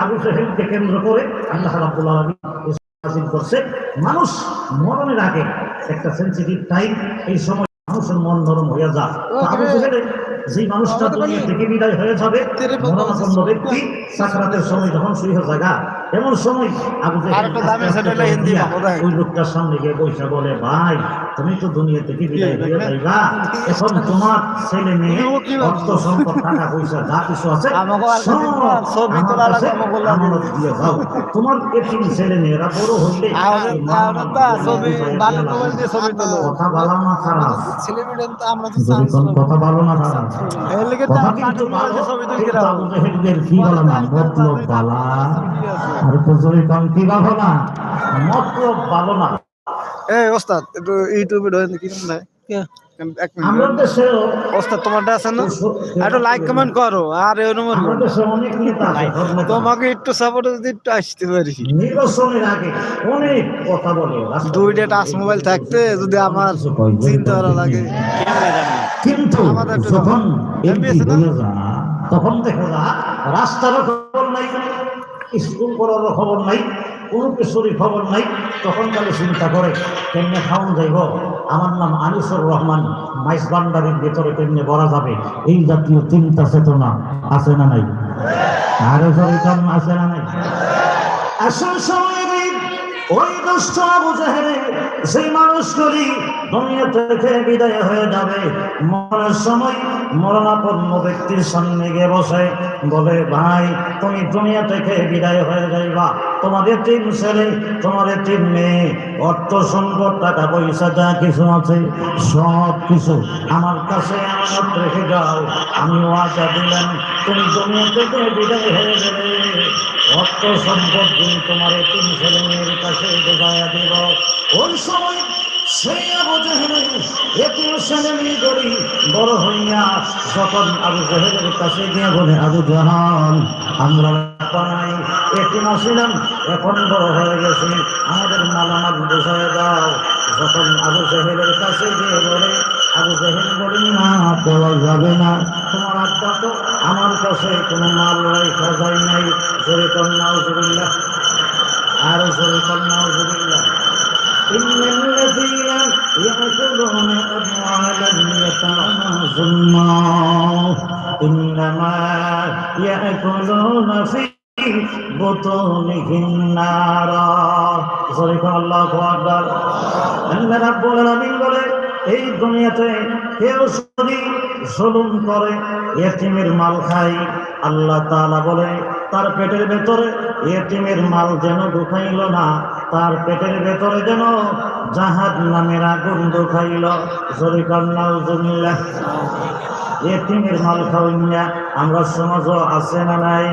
আবু সাহেবকে কেন্দ্র করে আল্লাহ রাব্বুল আলামিন করছে। মানুষ মরণের আগে একটা সেন্সিটিভ টাইম এই সময় মানুষের মন নরম হয়ে যায় আবু যেই মানুষটা দুনিয়া থেকে বিদায় হয়ে যাবে মরণাপন্ন ব্যক্তি সাকরাতের সময় যখন শুয়ে জায়গা এমন সময় আবু দিয়া। ওই লোকটার সামনে গিয়ে বৈশা বলে ভাই তুমি তো দুনিয়া থেকে বিদায় হয়ে যাইবা? এখন তোমার ছেলে মেয়ে অর্থ সম্পদ টাকা পয়সা যা কিছু আছে। আমানত দিয়ে তোমার এতিম ছেলে মেয়েরা বড় হইলে দিয়ে কথা ভালো না খারাপ? কথা ভালো না খারাপ? কথা কিন্তু ভালো। ছবি তুলতে কি বলা না? মতলব বালা আর কজরি কম কি ভালো না? মতলব ভালো না। এই ওস্তাদ একটু ইউটিউবে ঢোকেন কি? না এক আমরা মিনিট দেশেও ওস্তাদ তোমারটা আছে না? একটু লাইক কমেন্ট করো আর এই নম্বর অনেক নেতা তোমাকে একটু সাপোর্ট যদি একটু আসতে পারি। নির্বাচনের আগে অনেক কথা বলে দুইটা টাচ মোবাইল থাকতে যদি আমার চিন্তা করা লাগে। কিন্তু যখন তখন দেখো খবর নাই। স্কুল করারও খবর নাই কোনো কিছুরই খবর নাই, তখন তাহলে চিন্তা করে, কেমনে খাওয়ান যাইব? আমার নাম আনিসুর রহমান, মাইস বান্ডারির ভেতরে কেমনে বলা যাবে? এই জাতীয় চিন্তা চেতনা আছে না নাই? আরও আছে না নাই? আসল সময়। ওই দুষ্ট আবু জাহেলে সেই মানুষগুলি দুনিয়া থেকে বিদায় হয়ে যাবে, মরার সময় মরণাপন্ন ব্যক্তির সামনে গিয়ে বসে বলে, ভাই, তুমি দুনিয়া থেকে বিদায় হয়ে যাইবা। তোমাদের তিন ছেলে, তোমাদের তিন মেয়ে, অর্থ, সম্পদ, টাকা পয়সা, যা কিছু আছে, সব কিছু আমার কাছে রেখে যাও। আমি ওয়াদা দিলাম, তুমি দুনিয়া থেকে বিদায় হয়ে যাবে। অর্থ সম্পদ দিন তোমার তিন ছেলে মেয়ের কাছে বোঝাইয়া দিব। ওই সময় সেই আবু ছেলে মেয়ে বড় হইয়া যখন আবু জাহেলের কাছে গিয়ে বলে, আবু জাহান আমরা নাই এতিম আসিলাম এখন বড় হয়ে গেছি, আমাদের মালামাল বোঝায় দাও। যখন আবু জাহেলের কাছে গিয়ে বলে আবু জাহেল বলি না দেওয়া যাবে না তোমার আব্বা তো আমার কাছে কোনো মাল রেখা যায় নাই জোরে কন্যা জুবিল্লাহ আর জোরে কন্যা জুবিল্লাহ إن الذين يأكلون أموال اليتامى ظلما إنما يأكلون في بطونهم نارا صدق الله أكبر আল্লাহ রাব্বুল আলামিন বলে এই দুনিয়াতে কেউ যদি জুলুম করে, এতিমের মাল খাই আল্লাহ তালা বলে, তার পেটের ভেতরে এতিমের মাল যেন ঢুকাইল না, তার পেটের ভেতরে যেন জাহাজ নামের আগুন ঢুকাইল। জরিকান্না এতিমের মাল খাওয়াইয়া আমরা সমাজ আছে না নাই?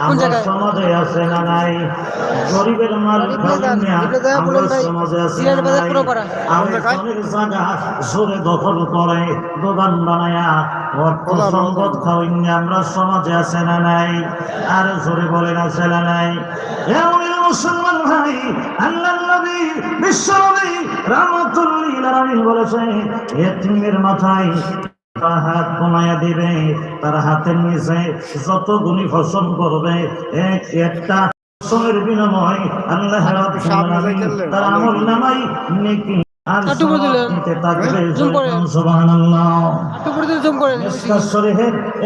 আমরা? সমাজে আছে না নাই? গরিবের মাল খাওয়াইয়া আমরা সমাজে আছে না নাই। আরেকজনের জায়গা জোরে দখল করে দোকান বানায়া অর্থ সম্পদ খাওয়াইয়া আমরা সমাজে আছে না নাই? আর জোরে বলেন আছে না নাই? মুসলমান ভাই আল্লাহ নবী বিশ্ব নবী রাহমাতুল্লিল আলামিন বলেছে এতিমের মাথায় তার হাত কমাইয়া দিবে তার হাতের নিচে যত গুণী ফসল করবে এক একটা ফসলের বিনিময় আল্লাহ রাব্বুল তার আমল নামাই নেকি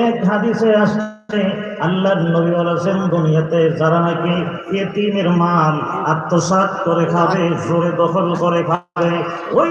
এক হাদিসে আসছে আল্লাহর নবী বলেছেন দুনিয়াতে যারা নাকি এতিমের মাল আত্মসাৎ করে খাবে জোরে দখল করে খাবে ওই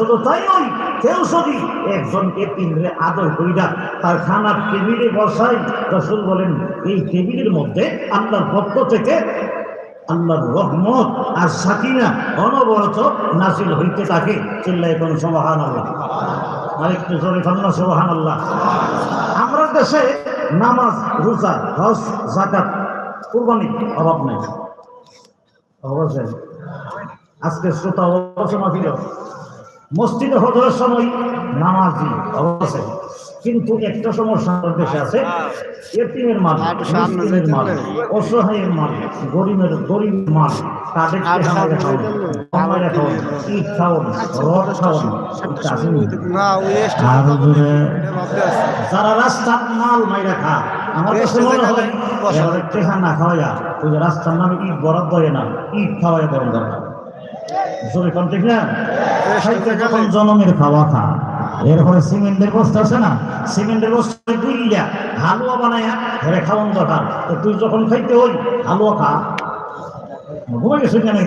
শুধু তাই নয়, কেউ যদি একজন এতিমরে আদর কইরা তার খানার টেবিলে বসায়, রাসূল বলেন, এই টেবিলের মধ্যে আল্লাহর পক্ষ থেকে আল্লাহর রহমত আর সাকিনা অনবরত নাসিল হইতে থাকে। চিল্লাই কোন সোহান আল্লাহ আরেকটু জোরে কান্না সোহান আল্লাহ আমরা দেশে নামাজ, রোজা, হজ জাকাত কুরবানি অভাব নেই। আছে। আজকে শ্রোতা আলোচনা ছিল মসজিদে হজরের সময় নামাজি অবশ্যই। কিন্তু একটা সমস্যা আমাদের দেশে আছে। এটিমের মাল মিসকিনের মাল অসহায়ের মাল গরিবের গরিব মাল তাদের খাওয়ান। খাওয়ান ইট খাওয়ান রড খাওয়ান আরও জোরে যারা রাস্তার মাল মাইরা খা আমার কাছে মনে হয় টেহা না ওই রাস্তার নামে ইট বরাদ্দ হয় না ইট খাওয়াইয়া দেওয়ার দরকার জোরে ঠিক না? যখন জনমের খাওয়া খা এরপরে সিমেন্টের বস্তা আছে না? সিমেন্টের বস্তা হালুয়া বানায়া ঘরে খাওয়ান দরকার। তো তুই যখন খাইতে ওই হালুয়া খা। ঘুমে গেছে কেন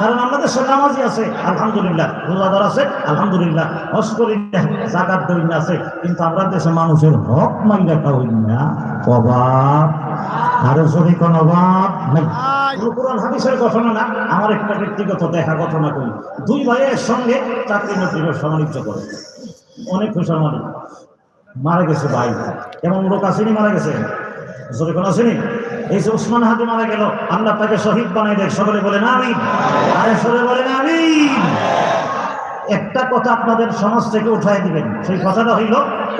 কারণ আমাদের সে নামাজি আছে আলহামদুলিল্লাহ। রোজাদার আছে আলহামদুলিল্লাহ। হস করিল্লাহ জাকাত আছে। কিন্তু আমরা দেশে মানুষের হক মাইরা খাওয়াই না। অভাব আরও যদি কোন অভাব নাই কোরআন হাদিসের ঘটনা না আমার একটা ব্যক্তিগত দেখা ঘটনা করি। দুই ভাইয়ের সঙ্গে চাকরি ব্যবসা বাণিজ্য করে। অনেক খুশার মারা গেছে ভাই। এমন লোক আসেনি মারা গেছে। জোরে কোন আসেনি? এই যে উসমান হাতে মারা গেল আল্লাহ তাকে শহীদ বানাই দেয় সকলে বলে না আমি আরে সরে বলে না আমি একটা কথা আপনাদের সমাজ থেকে উঠাই দিবেন। সেই কথাটা হইল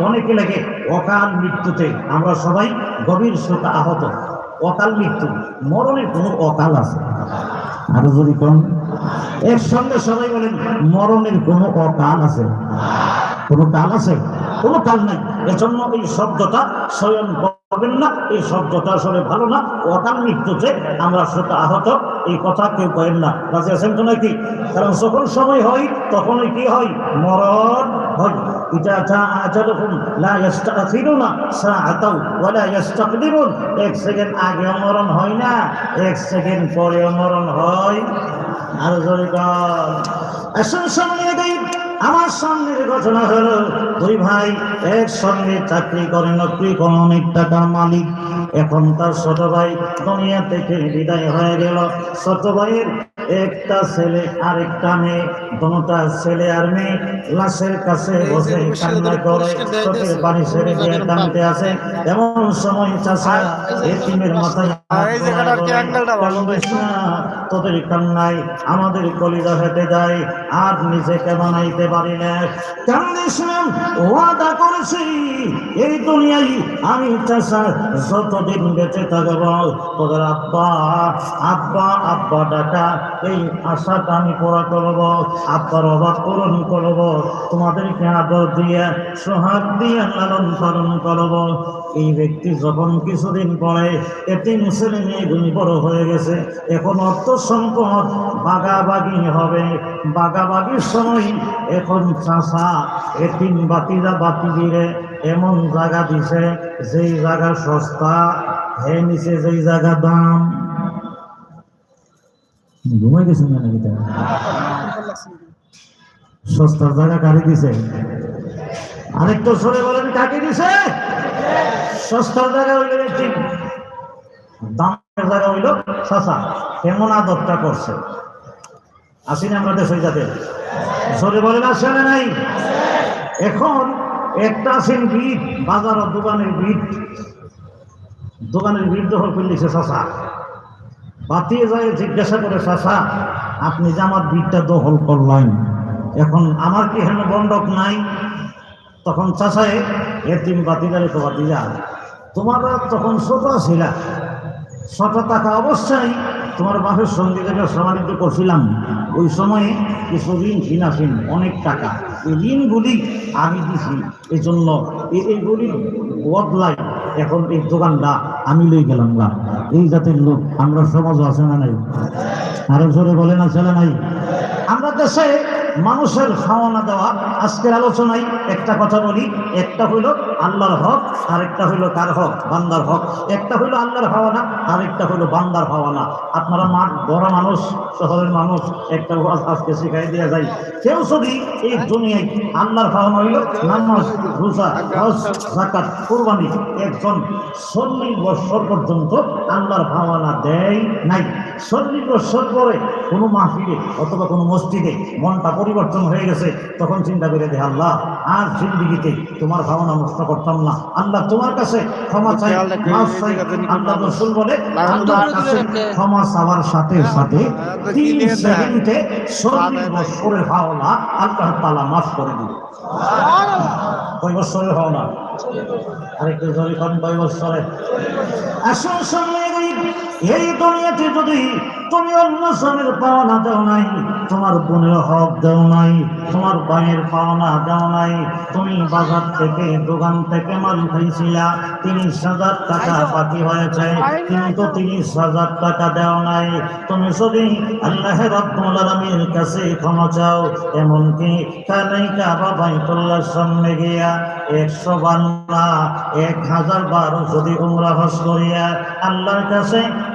অনেকে লেগে অকাল মৃত্যুতে আমরা সবাই গভীর শ্রোতা আহত। অকাল মৃত্যু। মরণের কোনো অকাল আছে? আরও যদি কোন। এর সঙ্গে সবাই বলেন, মরণের কোনো অকাল আছে? কোনো কাল আছে? কোনো কাল নাই। এজন্য এই শব্দটা স্বয়ং করবেন না, এই শব্দটা আসলে ভালো না। অকাল মৃত্যুতে আমরা সেটা আহত, এই কথা কেউ করেন না। রাজি আছেন তো নাকি? কারণ যখন সময় হয়, তখনই কি হয়? মরণ হয়। এটা যা আজালুকুম লা ইস্তাখিরুনা সাআতাও ওয়ালা ইস্তাকদিরুন এক সেকেন্ড আগে মরণ হয় না, এক সেকেন্ড পরে মরণ হয়। আর জোরে কর আসুন সামনে দেই, আমার সামনের ঘটনা হলো, দুই ভাই একসঙ্গে চাকরি করে, নকরি কোন অনেক টাকার মালিক। এখন তার ছোট ভাই দুনিয়া থেকে বিদায় হয়ে গেল। ছোট ভাইয়ের একটা ছেলে আর একটা মেয়ে দুটা ছেলে আর মেয়ে লাশের কাছে বসে কান্না করে চোখের পানি ছেড়ে দিয়ে কানতে আছে এমন সময় চাষা এতিমের মাথায় তোদের কান্নায় আমাদের কলিজা হেঁটে যায় আর নিজেকে বানাইতে পারি না। কান্দিস না, ওয়াদা করেছি এই দুনিয়ায় আমি চাষা যতদিন বেঁচে থাকব তোদের আব্বা আব্বা আব্বা ডাকা এই আশাটা আমি পুরা করব আব্বার অভাব পূরণ করব, তোমাদেরকে আদর দিয়ে, সোহাগ দিয়ে লালন পালন করব। এই ব্যক্তি যখন কিছুদিন পরে এতিম ছেলে মেয়েগুলি বড় হয়ে গেছে, এখন অর্থ সম্পদ বাগাবাগি হবে। বাগাবাগির সময় এখন চাষা, এতিম বাতিরা বাতি দিলে এমন জায়গা দিছে, যেই জায়গা সস্তা, হে নিচে যেই জায়গা দাম। ঘুমাই গেছেন না নাকি সস্তার জায়গা কারি দিছে? আরেকটু সরে বলেন, কাকে দিছে? সস্তার জায়গা হইল ঠিক দামের জায়গা হইল শশা। কেমন আদরটা করছে? আসিনি আমরা দেশ যাতে। সরে বলেন, আসে না নাই? এখন একটা আছেন ভিড়, বাজার দোকানের ভিড়। দোকানের ভিড় দখল করে করলিছে শশা। বাতিয়ে যায়, জিজ্ঞাসা করে শশা আপনি যে আমার ভিড়টা দখল করলেন, এখন আমার কি হেন বন্ধক নাই? তখন চাষায় এতিম বাতিদারে তো বাতি বাতিজা তোমারা তখন ছোট ছিল ছোট টাকা অবশ্যই তোমার বাপের সঙ্গে যেটা সমানিত করছিলাম, ওই সময়ে কিছু ঋণ কিনাছেন, অনেক টাকা। এই ঋণগুলি আমি দিছি। এই জন্য এই এইগুলি বদলাই এখন এই দোকানটা আমি লই গেলাম না এই জাতির লোক, আমরা সমাজ আছে না নাই? আরও জোরে বলে না, ছেলে নাই? আমরা দেশে মানুষের খাওয়ানা দেওয়া, আজকের আলোচনায় একটা কথা বলি, একটা হইল আল্লাহর হক আর একটা হইল কার হক? বান্দার হক। একটা হইল আল্লাহর খাওয়ানা আর একটা হইল বান্দার খাওয়ানা আপনারা মা, বড় মানুষ, শহরের মানুষ, একটা আজকে শিখাই দেওয়া যায় কেউ যদি এই দুনিয়ায় আল্লাহর খাওয়ানো হইল, নামাজ, রোজা, হজ জাকাত কোরবানি, একজন চল্লিশ বছর পর্যন্ত আল্লাহর খাওয়ানা দেয় নাই। চল্লিশ বছর পরে কোনো মাহফিলে অথবা কোনো মসজিদে মনটা পরিবর্তন হয়ে গেছে, তখন চিন্তা করে দে আল্লাহ আর জিন্দিগিতে তোমার ভাবনা নষ্ট করতাম না। আল্লাহ তোমার কাছে ক্ষমা চাই আল্লাহ রসুল বলে আল্লাহর কাছে ক্ষমা চাওয়ার সাথে সাথে তো তিন ক্লিয়ার দেয়। সেকেন্ডে চল্লিশ বছরের হাওলা আল্লাহ তালা মাফ করে দিল কয় বছরের হাওলা? আরেকটু জোরে করেন কয় বছরে আসল এগোই। এই দুনিয়াতে যদি তুমি অন্য স্বামীর পাওনা দেও নাই তোমার বোনের হক দেও নাই তোমার ভাইয়ের পাওনা দেও নাই তুমি বাজার থেকে দোকান থেকে মাল খাইছিলা তিরিশ হাজার টাকা বাকি হয়েছে কিন্তু তিরিশ হাজার টাকা দেও নাই। তুমি যদি আল্লাহ রব্বুল আলামিনের কাছে ক্ষমা চাও এমনকি কানাই কাবা বাইতুল্লাহর সামনে গিয়া একশো বান্না এক হাজার বারো যদি উমরা হজ করিয়া আল্লাহর কাছে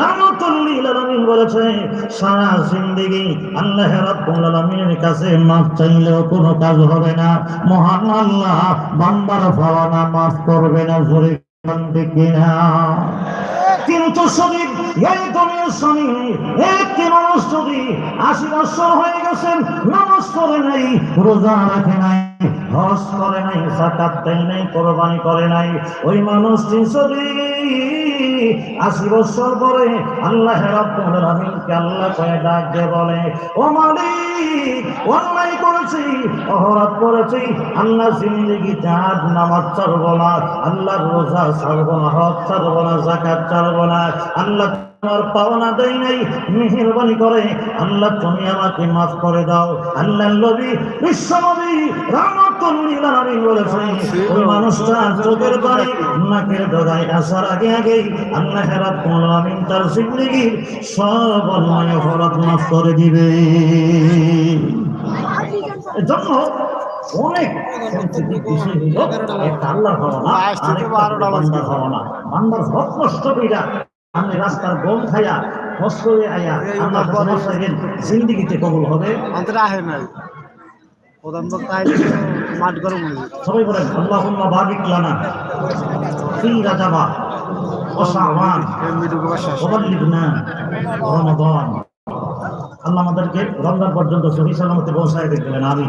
রাহমাতুল্লিল আলামিন বলেছে, সারা জিন্দেগি আল্লাহ রাব্বুল আলামিনের কাছে মাফ চাইলেও কোনো কাজ হবে না। মহান আল্লাহ বান্দার পাওনা মাফ করবে না জোরে দেখি কিন্তু রোজা রাখে নাই হজ করে নাই দেয় নাই, কোরবানি করে নাই। ওই আশি বছর পরে আল্লাহ রাব্বুল আল্লাহ কয়ে বলে, ও অন্যায় করেছি করেছি, আল্লাহ আর নামাজ না রোজা ছাড়বো না, হজ ছাড়বো না জাকাত না, আল্লাহ তোমার পাওনা দেয় নাই মেহরবানি করে। আল্লাহ তুমি আমাকে মাফ করে দাও। আল্লাহ নবী বিশ্ব নবী বলেছেন ওই মানুষটা চোখের পানি নাকের ডগায় আসার আগে আগেই আল্লাহ রাব্বুল আলামিন তার জিন্দেগির সব অন্যায় অপরাধ মাফ করে দিবে এজন্য অনেক বাজে। বান্দার ভাবনা বান্দার হক নষ্ট কইরা আমি রাস্তার গম খাইয়া কষ্ট হয়ে এই আল্লাহ বাবা। জিন্দিগিতে কবুল হবে। অন্তরে আহে নাই। প্রধান বক্তা মাঠ গরম হয়ে সবাই বলেন আল্লাহুম্মা বারিক লানা ফি রাজাবা ওয়া শাবান এমবিটুকু বাসা ওয়া বাল্লিগনা রমাদান। আল্লাহ আমাদেরকে রমজান পর্যন্ত সহি সালামতে পৌঁছায় দেখবেন আমি